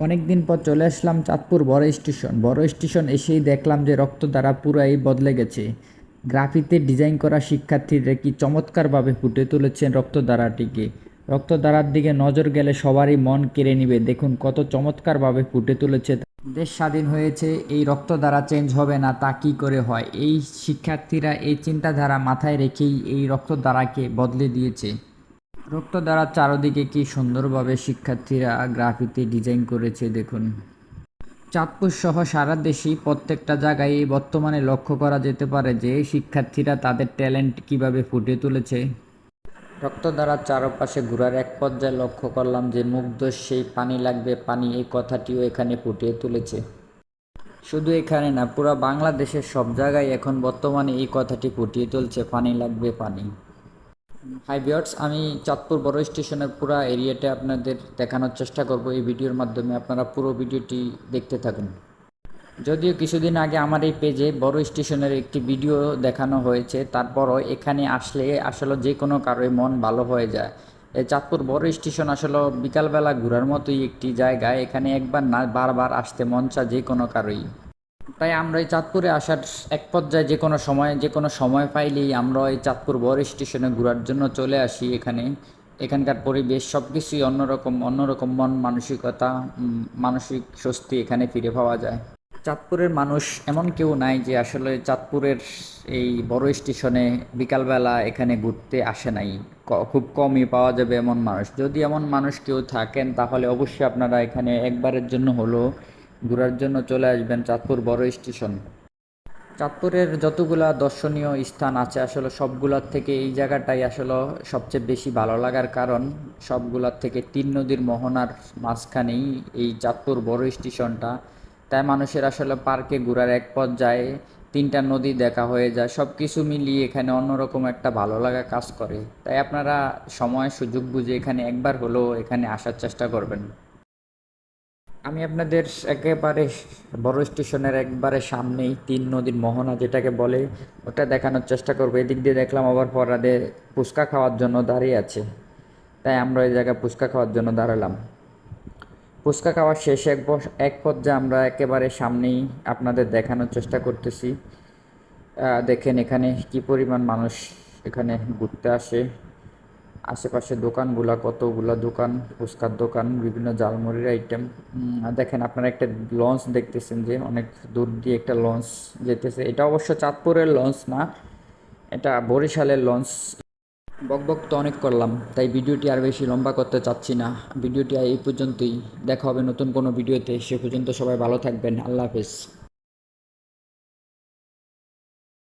অনেক দিন পর চলে আসলাম চাঁদপুর বড় স্টেশন। বড় স্টেশন এসেই দেখলাম যে রক্ত দ্বারা পুরাই বদলে গেছে। গ্রাফিতে ডিজাইন করা শিক্ষার্থীরা কি চমৎকারভাবে ফুটে তুলেছেন রক্তধারাটিকে রক্তধারার দিকে নজর গেলে সবারই মন কেড়ে নিবে। দেখুন কত চমৎকারভাবে ফুটে তুলেছে। দেশ স্বাধীন হয়েছে, এই রক্তধারা চেঞ্জ হবে না, তা কি করে হয়? এই শিক্ষার্থীরা এই চিন্তাধারা মাথায় রেখেই এই রক্তধারাকে বদলে দিয়েছে। রক্তধারার চারদিকে কি সুন্দরভাবে শিক্ষার্থীরা গ্রাফিতে ডিজাইন করেছে দেখুন। চাঁদপুর সহ সারা দেশেই প্রত্যেকটা জায়গায় বর্তমানে লক্ষ্য করা যেতে পারে যে শিক্ষার্থীরা তাদের ট্যালেন্ট কীভাবে ফুটিয়ে তুলেছে। রক্ত দ্বারা চারপাশে ঘোরার এক পর্যায়ে লক্ষ্য করলাম যে মুগ্ধ সেই পানি লাগবে, পানি এই কথাটিও এখানে ফুটিয়ে তুলেছে। শুধু এখানে না, পুরো বাংলাদেশের সব জায়গায় এখন বর্তমানে এই কথাটি ফুটিয়ে তুলছে, পানি লাগবে, পানি। হাই বিয়ার্স আমি চাঁদপুর বড় স্টেশনের পুরো এরিয়াটা আপনাদের দেখানোর চেষ্টা করব এই ভিডিওর মাধ্যমে। আপনারা পুরো ভিডিওটি দেখতে থাকুন। যদিও কিছুদিন আগে আমার এই পেজে বড় স্টেশনের একটি ভিডিও দেখানো হয়েছে, তারপরও এখানে আসলে আসলে যে কোনো কারোই মন ভালো হয়ে যায়। এই চাঁদপুর বড় স্টেশন আসলে বিকালবেলা ঘোরার মতোই একটি জায়গা, এখানে একবার না বারবার আসতে মন চায় যে কোনো কারোই তাই আমরা এই চাঁদপুরে আসার এক পর্যায়ে যে কোনো সময়, যে কোনো সময় পাইলেই আমরা এই চাঁদপুর বড় স্টেশনে ঘোরার জন্য চলে আসি এখানে। এখানকার পরিবেশ সব কিছুই অন্যরকম অন্যরকম মন মানসিকতা মানসিক স্বস্তি এখানে ফিরে পাওয়া যায়। চাঁদপুরের মানুষ এমন কেউ নাই যে আসলে চাঁদপুরের এই বড় স্টেশনে বিকালবেলা এখানে ঘুরতে আসে নাই। খুব কমই পাওয়া যাবে এমন মানুষ। যদি এমন মানুষ কেউ থাকেন, তাহলে অবশ্যই আপনারা এখানে একবারের জন্য হলো ঘোরার জন্য চলে আসবেন চাঁদপুর বড় স্টেশন। চাঁদপুরের যতগুলা দর্শনীয় স্থান আছে, আসলে সবগুলার থেকে এই জায়গাটাই আসলে সবচেয়ে বেশি ভালো লাগার কারণ। সবগুলার থেকে তিন নদীর মোহনার মাঝখানেই এই চাঁদপুর বড় স্টেশনটা। তাই মানুষের আসলে পার্কে ঘোরার এক পর্যায়ে তিনটা নদী দেখা হয়ে যায়। সব কিছু মিলিয়ে এখানে অন্যরকম একটা ভালো লাগা কাজ করে। তাই আপনারা সময়, সুযোগ বুঝে এখানে একবার হলেও এখানে আসার চেষ্টা করবেন। আমি আপনাদের একেবারে বড় স্টেশনের একবারে সামনেই তিন নদীর মোহনা যেটাকে বলে, ওটা দেখানোর চেষ্টা করব। এদিক দিয়ে দেখলাম আবার পরাদে ফুচকা খাওয়ার জন্য দাঁড়িয়ে আছে। তাই আমরা এই জায়গায় ফুচকা খাওয়ার জন্য দাঁড়ালাম। ফুচকা খাওয়ার শেষে, এক এক পর্যায়ে আমরা একেবারে সামনেই আপনাদের দেখানোর চেষ্টা করতেছি। দেখেন এখানে কি পরিমাণ মানুষ এখানে ঘুরতে আসে। আশেপাশে দোকানগুলা, কতগুলা দোকান, ফুচকার দোকান, বিভিন্ন জালমুড়ির আইটেম দেখেন আপনারা একটা লঞ্চ দেখতেছেন যে অনেক দূর দিয়ে একটা লঞ্চ যেতেছে। এটা অবশ্য চাঁদপুরের লঞ্চ না, এটা বরিশালের লঞ্চ। বকবক তো অনেক করলাম, তাই ভিডিওটি আর বেশি লম্বা করতে চাচ্ছি না। ভিডিওটি এই পর্যন্তই, দেখা হবে নতুন কোনো ভিডিওতে। সে পর্যন্ত সবাই ভালো থাকবেন। আল্লাহ হাফেজ।